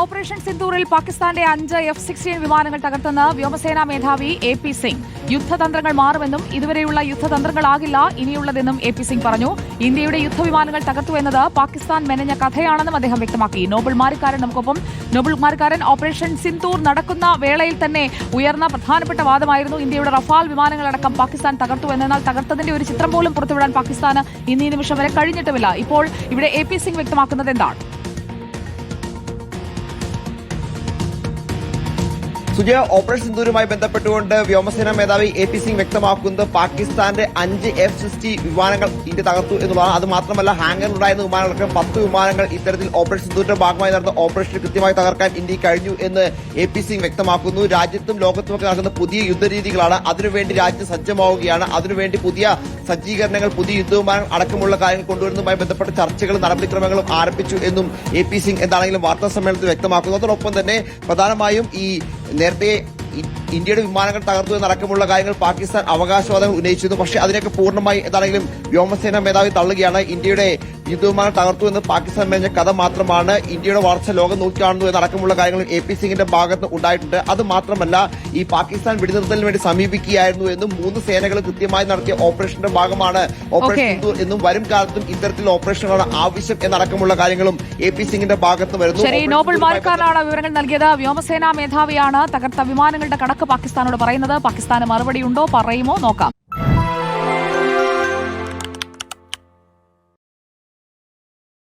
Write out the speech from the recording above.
Operation സിന്ദൂറിൽ പാകിസ്ഥാന്റെ അഞ്ച് F sixteen വിമാനങ്ങൾ തകർത്തെന്ന് വ്യോമസേനാ മേധാവി എ പി സിംഗ്. യുദ്ധതന്ത്രങ്ങൾ മാറുമെന്നും ഇതുവരെയുള്ള യുദ്ധതന്ത്രങ്ങളാകില്ല ഇനിയുള്ളതെന്നും എ പി സിംഗ് പറഞ്ഞു. ഇന്ത്യയുടെ യുദ്ധവിമാനങ്ങൾ തകർത്തു എന്നത് പാകിസ്ഥാൻ മെനഞ്ഞ കഥയാണെന്നും അദ്ദേഹം വ്യക്തമാക്കി. നോബൽ മാരിക്കാരൻ നമുക്കൊപ്പം നോബൽ മാരിക്കാരൻ ഓപ്പറേഷൻ സിന്ദൂർ നടക്കുന്ന വേളയിൽ തന്നെ ഉയർന്ന പ്രധാനപ്പെട്ട വാദമായിരുന്നു ഇന്ത്യയുടെ റഫാൽ വിമാനങ്ങളടക്കം പാകിസ്ഥാൻ തകർത്തു എന്നാൽ തകർത്തതിന്റെ ഒരു ചിത്രം പോലും പുറത്തുവിടാൻ പാകിസ്ഥാന് ഇന്നീ നിമിഷം വരെ കഴിഞ്ഞിട്ടുമില്ല. ഇപ്പോൾ ഇവിടെ എ പി സിംഗ് വ്യക്തമാക്കുന്നത് എന്താണ്? സുജയ ഓപ്പറേഷൻ സിന്ദൂരുമായി ബന്ധപ്പെട്ടുകൊണ്ട് വ്യോമസേനാ മേധാവി എ പി സിംഗ് വ്യക്തമാക്കുന്നത് പാകിസ്ഥാന്റെ അഞ്ച് എഫ് സിക്സ്റ്റി വിമാനങ്ങൾ ഇന്ത്യ തകർത്തു എന്നുള്ളതാണ്. അത് മാത്രമല്ല ഹാങ്കറിലുണ്ടായിരുന്ന വിമാനങ്ങൾക്ക് പത്ത് വിമാനങ്ങൾ ഇത്തരത്തിൽ ഓപ്പറേഷൻ സിന്ദൂരിന്റെ ഭാഗമായി നടന്ന ഓപ്പറേഷൻ കൃത്യമായി തകർക്കാൻ ഇന്ത്യ കഴിഞ്ഞു എന്ന് എ പി സിംഗ് വ്യക്തമാക്കുന്നു. രാജ്യത്തും ലോകത്തുമൊക്കെ നടക്കുന്ന പുതിയ യുദ്ധരീതികളാണ്. അതിനുവേണ്ടി രാജ്യം സജ്ജമാവുകയാണ്. അതിനുവേണ്ടി പുതിയ സജ്ജീകരണങ്ങൾ പുതിയ യുദ്ധവിമാനങ്ങൾ അടക്കമുള്ള കാര്യങ്ങൾ കൊണ്ടുവരുന്നതുമായി ബന്ധപ്പെട്ട ചർച്ചകളും നടപടിക്രമങ്ങളും ആരംഭിച്ചു എന്നും എ പി സിംഗ് എന്താണെങ്കിലും വാർത്താ സമ്മേളനത്തിൽ വ്യക്തമാക്കുന്നു. അതോടൊപ്പം തന്നെ പ്രധാനമായും ഈ നേരത്തെ ഇന്ത്യയുടെ വിമാനങ്ങൾ തകർത്തു എന്നടക്കമുള്ള കാര്യങ്ങൾ പാകിസ്ഥാൻ അവകാശവാദങ്ങൾ ഉന്നയിച്ചിരുന്നു. പക്ഷേ അതിനൊക്കെ പൂർണമായി എന്താണെങ്കിലും വ്യോമസേനാ മേധാവി തള്ളുകയാണ് ഇന്ത്യയുടെ യുദ്ധവിമാനം തകർത്തു എന്ന് പാകിസ്ഥാൻ മേഞ്ഞ കഥ മാത്രമാണ് ഇന്ത്യയുടെ വളർച്ച ലോകം നോക്കിക്കാണുന്നു എന്നടക്കമുള്ള കാര്യങ്ങൾ എ പി സിംഗിന്റെ ഭാഗത്ത് ഉണ്ടായിട്ടുണ്ട്. അത് മാത്രമല്ല ഈ പാകിസ്ഥാൻ വെടിനിർത്തലിന് വേണ്ടി സമീപിക്കുകയായിരുന്നു എന്നും മൂന്ന് സേനകൾ കൃത്യമായി നടത്തിയ ഓപ്പറേഷന്റെ ഭാഗമാണ്. ഓപ്പറേഷൻ. എന്നും വരും കാലത്തും ഇത്തരത്തിലുള്ള ഓപ്പറേഷനുകളാണ് ആവശ്യം എന്നടക്കമുള്ള കാര്യങ്ങളും എ പി സിംഗിന്റെ ഭാഗത്ത് വരുന്നു. ശരി നോബൽ വിവരങ്ങൾ നൽകിയത്. വ്യോമസേനാ മേധാവിയാണ് തകർത്ത വിമാനങ്ങളുടെ കണക്ക് പാകിസ്ഥാനോട് പറയുന്നത്. പാകിസ്ഥാന് മറുപടിയുണ്ടോ പറയുമോ? നോക്കാം.